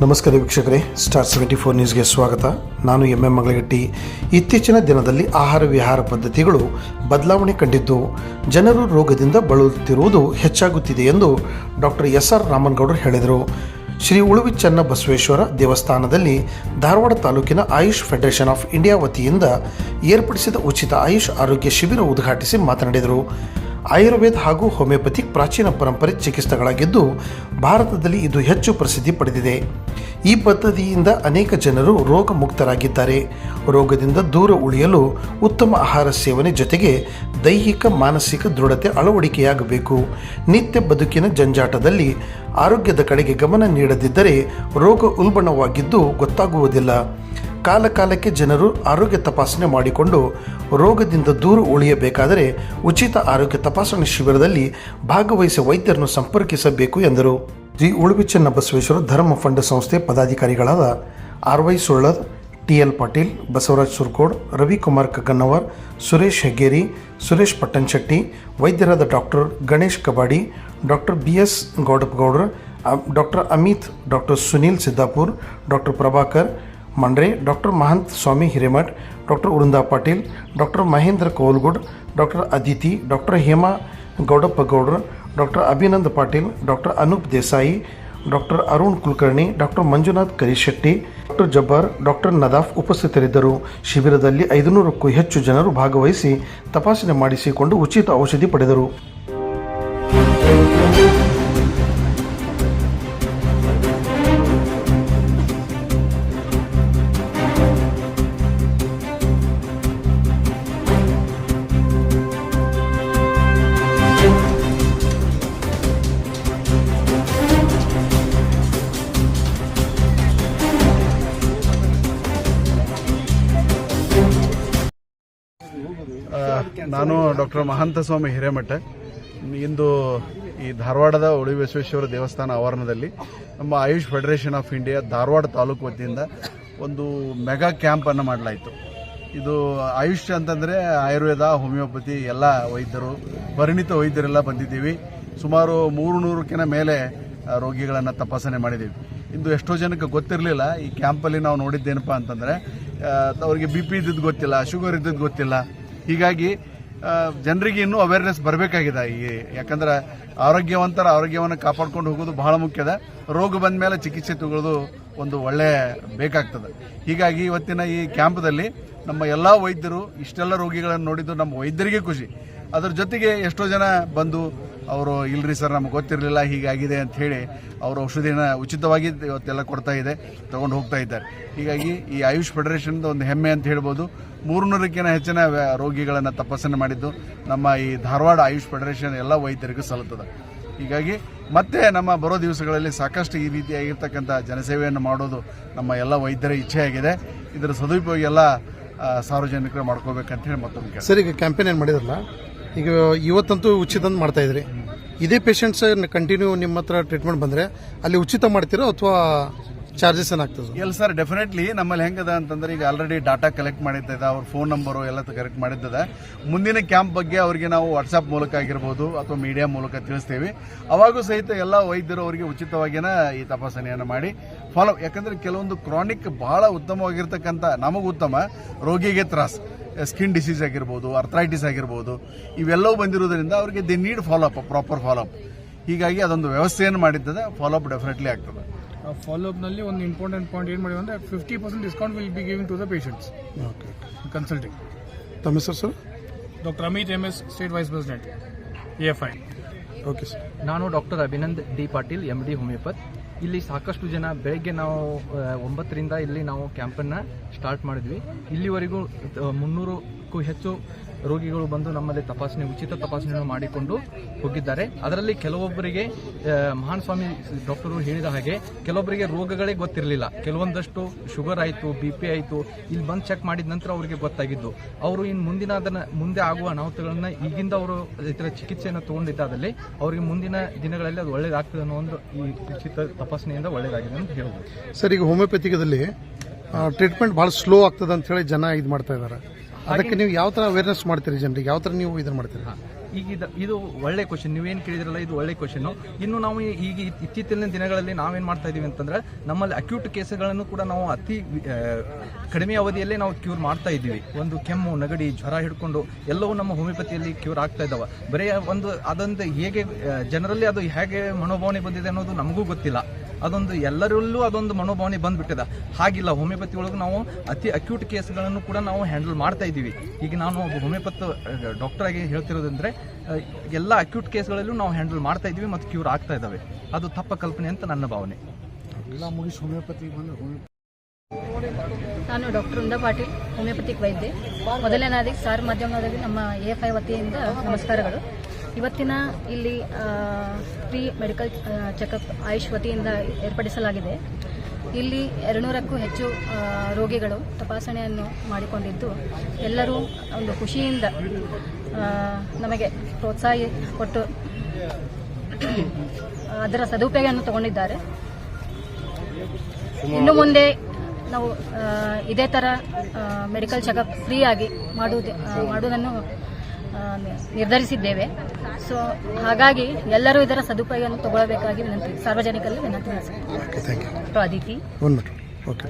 ನಮಸ್ಕಾರ ವೀಕ್ಷಕರೇ star seventy four ನ್ಯೂಸ್ಗೆ ಸ್ವಾಗತ. ನಾನು ಎಂ ಎಂ ಮಂಗಳಗಟ್ಟಿ. ಇತ್ತೀಚಿನ ದಿನದಲ್ಲಿ ಆಹಾರ ವಿಹಾರ ಪದ್ಧತಿಗಳು ಬದಲಾವಣೆ ಕಂಡಿದ್ದು, ಜನರು ರೋಗದಿಂದ ಬಳಲುತ್ತಿರುವುದು ಹೆಚ್ಚಾಗುತ್ತಿದೆ ಎಂದು ಡಾಕ್ಟರ್ ಎಸ್ ಆರ್ ರಾಮನ್ಗೌಡರು ಹೇಳಿದರು. ಶ್ರೀ ಉಳುವಿ ಚನ್ನ ಬಸವೇಶ್ವರ ದೇವಸ್ಥಾನದಲ್ಲಿ ಧಾರವಾಡ ತಾಲೂಕಿನ ಆಯುಷ್ ಫೆಡರೇಷನ್ ಆಫ್ ಇಂಡಿಯಾ ವತಿಯಿಂದ ಏರ್ಪಡಿಸಿದ ಉಚಿತ ಆಯುಷ್ ಆರೋಗ್ಯ ಶಿಬಿರ ಉದ್ಘಾಟಿಸಿ ಮಾತನಾಡಿದರು. ಆಯುರ್ವೇದ ಹಾಗೂ ಹೋಮಿಯೋಪತಿಕ್ ಪ್ರಾಚೀನ ಪರಂಪರೆ ಚಿಕಿತ್ಸೆಗಳಾಗಿದ್ದು, ಭಾರತದಲ್ಲಿ ಇದು ಹೆಚ್ಚು ಪ್ರಸಿದ್ಧಿ ಪಡೆದಿದೆ. ಈ ಪದ್ಧತಿಯಿಂದ ಅನೇಕ ಜನರು ರೋಗ ಮುಕ್ತರಾಗಿದ್ದಾರೆ ರೋಗದಿಂದ ದೂರ ಉಳಿಯಲು ಉತ್ತಮ ಆಹಾರ ಸೇವನೆ ಜೊತೆಗೆ ದೈಹಿಕ, ಮಾನಸಿಕ ದೃಢತೆ ಅಳವಡಿಕೆಯಾಗಬೇಕು. ನಿತ್ಯ ಬದುಕಿನ ಜಂಜಾಟದಲ್ಲಿ ಆರೋಗ್ಯದ ಕಡೆಗೆ ಗಮನ ನೀಡದಿದ್ದರೆ ರೋಗ ಉಲ್ಬಣವಾಗಿದ್ದು ಗೊತ್ತಾಗುವುದಿಲ್ಲ. ಕಾಲ ಕಾಲಕ್ಕೆ ಜನರು ಆರೋಗ್ಯ ತಪಾಸಣೆ ಮಾಡಿಕೊಂಡು ರೋಗದಿಂದ ದೂರ ಉಳಿಯಬೇಕಾದರೆ ಉಚಿತ ಆರೋಗ್ಯ ತಪಾಸಣೆ ಶಿಬಿರದಲ್ಲಿ ಭಾಗವಹಿಸಿ ವೈದ್ಯರನ್ನು ಸಂಪರ್ಕಿಸಬೇಕು ಎಂದರು. ಜಿ. ಉಳುಬಿಚ್ಚನ್ನ ಚೆನ್ನ ಬಸವೇಶ್ವರ ಧರ್ಮ ಫಂಡ್ ಸಂಸ್ಥೆ ಪದಾಧಿಕಾರಿಗಳಾದ R Y Sullad T L Patil, Basavaraj Surkod, Ravikumar Kagganavar, Suresh Heggeri, Suresh Pattanashetti ವೈದ್ಯರಾದ doctor Ganesh Kabadi, doctor B S Gowdappagowdra doctor Amit, doctor Sunil Siddapur, doctor Prabhakar Mandre doctor Mahant Swami Hiremath doctor Vrinda Patil doctor Mahendra Kolgud doctor Aditi doctor Hema Gowdappa Gowdra doctor Abhinand Patil doctor Anoop Desai doctor Arun Kulkarni doctor Manjunath Karishetti doctor Jabbar doctor Nadaf ಉಪಸ್ಥಿತರಿದ್ದರು. ಶಿಬಿರದಲ್ಲಿ ಐದುನೂರಕ್ಕೂ ಹೆಚ್ಚು ಜನರು ಭಾಗವಹಿಸಿ ತಪಾಸಣೆ ಮಾಡಿಸಿಕೊಂಡು ಉಚಿತ ಔಷಧಿ ಪಡೆದರು. ನಾನು ಡಾಕ್ಟರ್ ಮಹಾಂತ ಸ್ವಾಮಿ ಹಿರೇಮಠ. ಇಂದು ಈ ಧಾರವಾಡದ ಉಳಿ ವಿಶ್ವೇಶ್ವರ ದೇವಸ್ಥಾನ ಆವರಣದಲ್ಲಿ ನಮ್ಮ Ayush federation of India Dharwad taluk ವತಿಯಿಂದ ಒಂದು ಮೆಗಾ ಕ್ಯಾಂಪನ್ನು ಮಾಡಲಾಯಿತು. ಇದು ಆಯುಷ್ ಅಂತಂದರೆ ಆಯುರ್ವೇದ, ಹೋಮಿಯೋಪತಿ ಎಲ್ಲ ವೈದ್ಯರು, ಪರಿಣಿತ ವೈದ್ಯರೆಲ್ಲ ಬಂದಿದ್ದೀವಿ. ಸುಮಾರು ಮೂರು ನೂರಕ್ಕಿಂತ ಮೇಲೆ ರೋಗಿಗಳನ್ನು ತಪಾಸಣೆ ಮಾಡಿದ್ದೀವಿ. ಇಂದು ಎಷ್ಟೋ ಜನಕ್ಕೆ ಗೊತ್ತಿರಲಿಲ್ಲ, ಈ ಕ್ಯಾಂಪಲ್ಲಿ ನಾವು ನೋಡಿದ್ದೇನಪ್ಪ ಅಂತಂದರೆ ಅವರಿಗೆ ಬಿ ಪಿ ಇದ್ದದ್ದು ಗೊತ್ತಿಲ್ಲ, ಶುಗರ್ ಇದ್ದದ್ದು ಗೊತ್ತಿಲ್ಲ. ಹೀಗಾಗಿ ಜನರಿಗೆ ಇನ್ನೂ ಅವೇರ್ನೆಸ್ ಬರಬೇಕಾಗಿದೆ ಈ, ಯಾಕಂದ್ರೆ ಆರೋಗ್ಯವಂತರ ಆರೋಗ್ಯವನ್ನು ಕಾಪಾಡ್ಕೊಂಡು ಹೋಗೋದು ಬಹಳ ಮುಖ್ಯದ ರೋಗ ಬಂದ ಮೇಲೆ ಚಿಕಿತ್ಸೆ ತಗೊಳ್ಳೋದು ಒಂದು ಒಳ್ಳೆ ಬೇಕಾಗ್ತದೆ. ಹೀಗಾಗಿ ಇವತ್ತಿನ ಈ ಕ್ಯಾಂಪ್ದಲ್ಲಿ ನಮ್ಮ ಎಲ್ಲ ವೈದ್ಯರು ಇಷ್ಟೆಲ್ಲ ರೋಗಿಗಳನ್ನು ನೋಡಿದ್ದು ನಮ್ಮ ವೈದ್ಯರಿಗೆ ಖುಷಿ. ಅದರ ಜೊತೆಗೆ ಎಷ್ಟೋ ಜನ ಬಂದು ಅವರು, ಇಲ್ರಿ ಸರ್, ನಮ್ಗೆ ಗೊತ್ತಿರಲಿಲ್ಲ, ಹೀಗಾಗಿದೆ ಅಂತ ಹೇಳಿ ಅವರು ಔಷಧಿನ ಉಚಿತವಾಗಿ ಇವತ್ತೆಲ್ಲ ಕೊಡ್ತಾ ಇದೆ, ತಗೊಂಡು ಹೋಗ್ತಾ ಇದ್ದಾರೆ. ಹೀಗಾಗಿ ಈ ಆಯುಷ್ ಫೆಡರೇಷನ್ ಒಂದು ಹೆಮ್ಮೆ ಅಂತ ಹೇಳ್ಬೋದು. ಮೂರ್ನೂರಕ್ಕಿಂತ ಹೆಚ್ಚಿನ ರೋಗಿಗಳನ್ನು ತಪಾಸಣೆ ಮಾಡಿದ್ದು ನಮ್ಮ ಈ ಧಾರವಾಡ ಆಯುಷ್ ಫೆಡರೇಷನ್ ಎಲ್ಲ ವೈದ್ಯರಿಗೂ ಸಲ್ಲುತ್ತದೆ. ಹೀಗಾಗಿ ಮತ್ತೆ ನಮ್ಮ ಬರೋ ದಿವಸಗಳಲ್ಲಿ ಸಾಕಷ್ಟು ಈ ರೀತಿಯಾಗಿರ್ತಕ್ಕಂಥ ಜನಸೇವೆಯನ್ನು ಮಾಡೋದು ನಮ್ಮ ಎಲ್ಲ ವೈದ್ಯರ ಇಚ್ಛೆಯಾಗಿದೆ ಇದರ ಸದುಪಯೋಗ ಎಲ್ಲ ಸಾರ್ವಜನಿಕರು ಮಾಡ್ಕೋಬೇಕಂತ ಹೇಳಿ ಮತ್ತೊಂದು. ಸರ್, ಈಗ ಕ್ಯಾಂಪೇನ್ ಏನು ಮಾಡಿದ್ರಲ್ಲ? ಈಗ ಇವತ್ತಂತೂ ಉಚಿತ ಅಂತ ಮಾಡ್ತಾ ಇದ್ರಿ. ಇದೇ ಪೇಷಂಟ್ಸ್ ಕಂಟಿನ್ಯೂ ನಿಮ್ಮ ಹತ್ರ ಟ್ರೀಟ್ಮೆಂಟ್ ಬಂದರೆ, ಅಲ್ಲಿ ಉಚಿತ ಮಾಡ್ತೀರಾ ಅಥವಾ ಚಾರ್ಜಸ್ ಏನಾಗ್ತದೆ? ಎಲ್ ಸರ್ ಡೆಫಿನೆಟ್ಲಿ ನಮ್ಮಲ್ಲಿ ಹೆಂಗದ ಅಂತಂದ್ರೆ ಈಗ ಆಲ್ರೆಡಿ ಡಾಟಾ ಕಲೆಕ್ಟ್ ಮಾಡಿದ್ದದ ಅವ್ರ ಫೋನ್ ನಂಬರು ಎಲ್ಲ ಕಲೆಕ್ಟ್ ಮಾಡಿದ್ದದ. ಮುಂದಿನ ಕ್ಯಾಂಪ್ ಬಗ್ಗೆ ಅವರಿಗೆ ನಾವು ವಾಟ್ಸ್ಆಪ್ ಮೂಲಕ ಆಗಿರ್ಬೋದು ಅಥವಾ ಮೀಡಿಯಾ ಮೂಲಕ ತಿಳಿಸ್ತೇವೆ. ಅವಾಗೂ ಸಹಿತ ಎಲ್ಲ ವೈದ್ಯರು ಅವರಿಗೆ ಉಚಿತವಾಗಿನ ಈ ತಪಾಸಣೆಯನ್ನು ಮಾಡಿ. ಫಾಲೋ ಯಾಕಂದ್ರೆ ಕೆಲವೊಂದು ಕ್ರಾನಿಕ್ ಬಹಳ ಉತ್ತಮವಾಗಿರ್ತಕ್ಕಂಥ, ನಮಗೂ ಉತ್ತಮ, ರೋಗಿಗೆ ತ್ರಾಸ್ ಸ್ಕಿನ್ ಡಿಸೀಸ್ ಆಗಿರ್ಬೋದು ಅರ್ಥ್ರೈಟಿಸ್ ಆಗಿರ್ಬೋದು, ಇವೆಲ್ಲವೂ ಬಂದಿರೋದ್ರಿಂದ ಅವರಿಗೆ the need follow up proper follow up ಹೀಗಾಗಿ ಅದೊಂದು ವ್ಯವಸ್ಥೆಯನ್ನು ಮಾಡಿದ್ದದ ಫಾಲೋ ಅಪ್ ಡೆಫಿನೆಟ್ಲಿ ಆಗ್ತದೆ. ಫಾಲೋ ನಲ್ಲಿ ಒಂದು ಇಂಪಾರ್ಟೆಂಟ್ ಪಾಯಿಂಟ್ ಏನು ಮಾಡಿವೆ ಅಂದರೆ fifty percent discount will be giving to the patients okay consulting ತಮ್ಮ ಹೆಸರು sir doctor Amit M S state vice president A F I okay sir ನಾನು doctor Abhinand D Patil M D homeopath ಇಲ್ಲಿ ಸಾಕಷ್ಟು ಜನ ಬೆಳಗ್ಗೆ ನಾವು ಒಂಬತ್ತರಿಂದ ಇಲ್ಲಿ ನಾವು ಕ್ಯಾಂಪನ್ನ ಸ್ಟಾರ್ಟ್ ಮಾಡಿದ್ವಿ. ಇಲ್ಲಿವರೆಗೂ ಮುನ್ನೂರಕ್ಕೂ ಹೆಚ್ಚು ರೋಗಿಗಳು ಬಂದು ನಮ್ಮಲ್ಲಿ ತಪಾಸಣೆ, ಉಚಿತ ತಪಾಸಣೆಯನ್ನು ಮಾಡಿಕೊಂಡು ಹೋಗಿದ್ದಾರೆ. ಅದರಲ್ಲಿ ಕೆಲವೊಬ್ಬರಿಗೆ ಮಹಾನ್ ಸ್ವಾಮಿ ಡಾಕ್ಟರು ಹೇಳಿದ ಹಾಗೆ ಕೆಲವೊಬ್ಬರಿಗೆ ರೋಗಗಳೇ ಗೊತ್ತಿರಲಿಲ್ಲ. ಕೆಲವೊಂದಷ್ಟು ಶುಗರ್ ಆಯಿತು, ಬಿ ಪಿ ಆಯಿತು, ಇಲ್ಲಿ ಬಂದು ಚೆಕ್ ಮಾಡಿದ ನಂತರ ಅವರಿಗೆ ಗೊತ್ತಾಗಿದ್ದು. ಅವರು ಇನ್ನು ಮುಂದಿನ ಅದನ್ನು, ಮುಂದೆ ಆಗುವ ಅನಾಹುತಗಳನ್ನು ಈಗಿಂದ ಅವರು ಇದರ ಚಿಕಿತ್ಸೆಯನ್ನು ತಗೊಂಡಿದ್ದಾದಲ್ಲಿ ಅವರಿಗೆ ಮುಂದಿನ ದಿನಗಳಲ್ಲಿ ಅದು ಒಳ್ಳೇದಾಗ್ತದೆ ಅನ್ನೋ ಒಂದು ಈ ಉಚಿತ ತಪಾಸಣೆಯಿಂದ ಒಳ್ಳೇದಾಗಿದೆ ಅಂತ ಹೇಳ್ಬೋದು. ಸರ್, ಈಗ ಹೋಮಿಯೋಪತಿಕದಲ್ಲಿ ಟ್ರೀಟ್ಮೆಂಟ್ ಭಾಳ ಸ್ಲೋ ಆಗ್ತದೆ ಅಂತ ಹೇಳಿ ಜನ ಇದು ಮಾಡ್ತಾ ಇದ್ದಾರೆ ಅದಕ್ಕೆ ನೀವು ಯಾವ ಥರ ಅವೇರ್ನೆಸ್ ಮಾಡ್ತೀರಿ ಜನರಿಗೆ? ಯಾವ ಥರ ನೀವು ಇದನ್ನ ಮಾಡ್ತೀರಿ? ಈಗ ಇದು- ಒಳ್ಳೆ ಕ್ವಶನ್ ನೀವೇನು ಕೇಳಿದ್ರಲ್ಲ, ಇದು ಒಳ್ಳೆ ಕ್ವಶನ್ ಇನ್ನು ನಾವು ಈಗ ಇತ್ತೀಚಿನ ದಿನಗಳಲ್ಲಿ ನಾವೇನ್ ಮಾಡ್ತಾ ಇದೀವಿ ಅಂತಂದ್ರೆ, ನಮ್ಮಲ್ಲಿ ಅಕ್ಯೂಟ್ ಕೇಸ್ಗಳನ್ನು ಕೂಡ ನಾವು ಅತಿ ಕಡಿಮೆ ಅವಧಿಯಲ್ಲೇ ನಾವು ಕ್ಯೂರ್ ಮಾಡ್ತಾ ಇದ್ದೀವಿ. ಒಂದು ಕೆಮ್ಮು, ನಗಡಿ, ಜ್ವರ ಹಿಡ್ಕೊಂಡು ಎಲ್ಲವೂ ನಮ್ಮ ಹೋಮಿಯೋಪತಿಯಲ್ಲಿ ಕ್ಯೂರ್ ಆಗ್ತಾ ಇದ್ದಾವೆ ಬರೀ ಒಂದು ಅದೊಂದು ಹೇಗೆ ಜನರಲ್ಲಿ ಅದು ಹೇಗೆ ಮನೋಭಾವನೆ ಬಂದಿದೆ ಅನ್ನೋದು ನಮಗೂ ಗೊತ್ತಿಲ್ಲ. ಅದೊಂದು ಎಲ್ಲರಲ್ಲೂ ಅದೊಂದು ಮನೋಭಾವನೆ ಬಂದ್ಬಿಟ್ಟಿದೆ. ಹಾಗಿಲ್ಲ ಹೋಮಿಯೋಪತಿ ಒಳಗೆ ನಾವು ಅತಿ ಅಕ್ಯೂಟ್ ಕೇಸ್ಗಳನ್ನು ಕೂಡ ನಾವು ಹ್ಯಾಂಡಲ್ ಮಾಡ್ತಾ ಇದ್ದೀವಿ. ಈಗ ನಾನು ಒಬ್ಬ ಹೋಮಿಯೋಪತ್ ಡಾಕ್ಟರ್ ಆಗಿ ಹೇಳ್ತಿರೋದಂದ್ರೆ ಎಲ್ಲ ಅಕ್ಯೂಟ್ ಕೇಸ್ಗಳಲ್ಲೂ ನಾವು ಹ್ಯಾಂಡಲ್ ಮಾಡ್ತಾ ಇದ್ದೀವಿ ಮತ್ತು ಕ್ಯೂರ್ ಆಗ್ತಾ ಇದ್ದಾವೆ. ಅದು ತಪ್ಪ ಕಲ್ಪನೆ ಅಂತ ನನ್ನ ಭಾವನೆ. ನಾನು ಡಾಕ್ಟರ್ ವೃಂದಾ ಪಾಟೀಲ್ ಹೋಮಿಯೋಪತಿಕ್ ವೈದ್ಯೆ. ಮೊದಲನೇದಾಗಿ ಸಾರ್ ಮಾಧ್ಯಮದಲ್ಲಿ ನಮ್ಮ ಎ ಎಫ್ ಐ ವತಿಯಿಂದ ನಮಸ್ಕಾರಗಳು. ಇವತ್ತಿನ ಇಲ್ಲಿ ಫ್ರೀ ಮೆಡಿಕಲ್ ಚೆಕಪ್ ಆಯುಷ್ ವತಿಯಿಂದ ಏರ್ಪಡಿಸಲಾಗಿದೆ. ಇಲ್ಲಿ ಎರಡುನೂರಕ್ಕೂ ಹೆಚ್ಚು ರೋಗಿಗಳು ತಪಾಸಣೆಯನ್ನು ಮಾಡಿಕೊಂಡಿದ್ದು ಎಲ್ಲರೂ ಒಂದು ಖುಷಿಯಿಂದ ನಮಗೆ ಪ್ರೋತ್ಸಾಹ ಕೊಟ್ಟು ಅದರ ಸದುಪಯೋಗವನ್ನು ತಗೊಂಡಿದ್ದಾರೆ. ಇನ್ನು ಮುಂದೆ ನಾವು ಇದೇ ಥರ ಮೆಡಿಕಲ್ ಚೆಕಪ್ ಫ್ರೀಯಾಗಿ ಆಗಿ ಮಾಡುವುದು ಮಾಡುವುದನ್ನು ನಿರ್ಧರಿಸಿದ್ದೇವೆ. ಸೊ ಹಾಗಾಗಿ ಎಲ್ಲರೂ ಇದರ ಸದುಪಯೋಗವನ್ನು ತಗೊಳ್ಳಬೇಕಾಗಿ ವಿನಂತಿ ಸಾರ್ವಜನಿಕರಲ್ಲಿ ವಿನಂತಿ doctor okay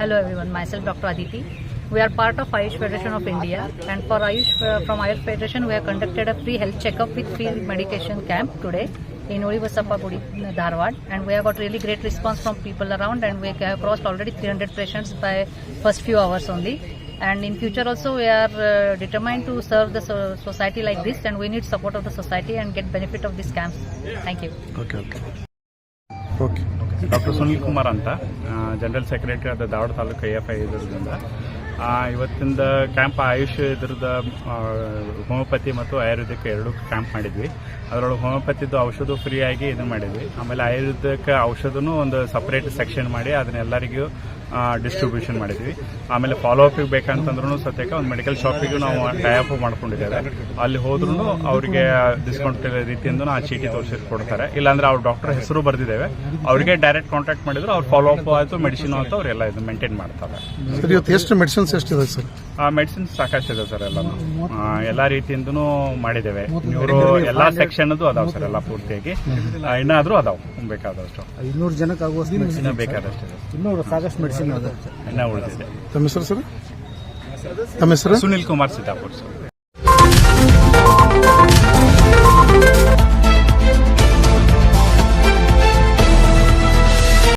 hello everyone self doctor Hello everyone, myself Dr. Aditi. We are part of Ayush Federation of India and for Ayush uh, from Ayush Federation we have conducted a free health checkup with free medication camp today in Odivasappa Gudi, Dharwad and we have got really great response from people around and we have crossed already 300 patients by first few hours only and in future also we are uh, determined to serve the so- society like this and we need support of the society and get benefit of these camps. Thank you. Okay okay okay doctor Sunil Kumar ಅಂತ general secretary ಆದ Dharwad taluk I F I ಇದರಿಂದ ಇವತ್ತಿಂದ camp AYUSH ಇದ್ರದ ಆ, homeopathy ಮತ್ತು ಆಯುರ್ವೇದಿಕ್ ಎರಡು camp ಮಾಡಿದ್ವಿ. ಅದರೊಳಗೆ ಹೋಮಿಯೋಪತಿದು ಔಷಧ ಫ್ರೀ ಆಗಿ ಇದು ಮಾಡಿದ್ವಿ. ಆಮೇಲೆ ಆಯುರ್ವೇದಿಕ್ ಔಷಧನೂ ಒಂದು ಸಪ್ರೇಟ್ ಸೆಕ್ಷನ್ ಮಾಡಿ ಅದನ್ನೆಲ್ಲರಿಗೂ ಡಿಸ್ಟ್ರಿಬ್ಯೂಷನ್ ಮಾಡಿದ್ವಿ. ಆಮೇಲೆ ಫಾಲೋ ಅಪ್ ಬೇಕಂತಂದ್ರೂ ಸದ್ಯಕ್ಕೆ ಒಂದು ಮೆಡಿಕಲ್ ಶಾಪಿಗೂ ನಾವು ಟೈಅಪ್ ಮಾಡ್ಕೊಂಡಿದ್ದೇವೆ. ಅಲ್ಲಿ ಹೋದ್ರೂ ಅವರಿಗೆ ಡಿಸ್ಕೌಂಟ್ ರೀತಿಯಿಂದ ಆ ಚೀಟಿ ತೋರಿಸಿ ಕೊಡ್ತಾರೆ ಇಲ್ಲಾಂದ್ರೆ ಅವ್ರ ಡಾಕ್ಟರ್ ಹೆಸರು ಬರ್ದಿದ್ದೇವೆ. ಅವರಿಗೆ ಡೈರೆಕ್ಟ್ ಕಾಂಟ್ಯಾಕ್ಟ್ ಮಾಡಿದ್ರು ಅವ್ರು ಫಾಲೋ ಅಪ್ ಆಯಿತು ಮೆಡಿಸಿನ್ ಆಯಿತು ಅವರೆಲ್ಲ ಇದು ಮೇಂಟೈನ್ ಮಾಡ್ತಾರೆ. ಇವತ್ತು ಎಷ್ಟು ಮೆಡಿಸಿನ್ಸ್ ಎಷ್ಟಿದೆ ಸರ್? ಆ ಮೆಡಿಸಿನ್ ಸಾಕಷ್ಟಿದೆ ಸರ್ ಎಲ್ಲ ಎಲ್ಲ ರೀತಿಯಿಂದನೂ ಮಾಡಿದ್ದೇವೆ. ಇವರು ಎಲ್ಲಾ ಸೆಕ್ಷನ್ ಅದಾವ ಸರ್ ಎಲ್ಲ ಪೂರ್ತಿಯಾಗಿ. ಇನ್ನಾದರೂ ಅದಾವ ಬೇಕಾದಷ್ಟು. ಇನ್ನೂರು ಜನಕ್ಕೆ ಆಗುವಷ್ಟು ಬೇಕಾದಷ್ಟು ಇನ್ನೂರು ಇನ್ನೂ ಸಾಕಷ್ಟು ಮೆಡಿಸಿನ್ ಇನ್ನ ಉಳಿದಿದೆ. ತಮ್ಮ ಹೆಸರು ಸರ್? ತಮ್ಮ ಹೆಸರು? ಸುನಿಲ್ ಕುಮಾರ್ ಸಿದ್ದಾಪುರ್ ಸರ್.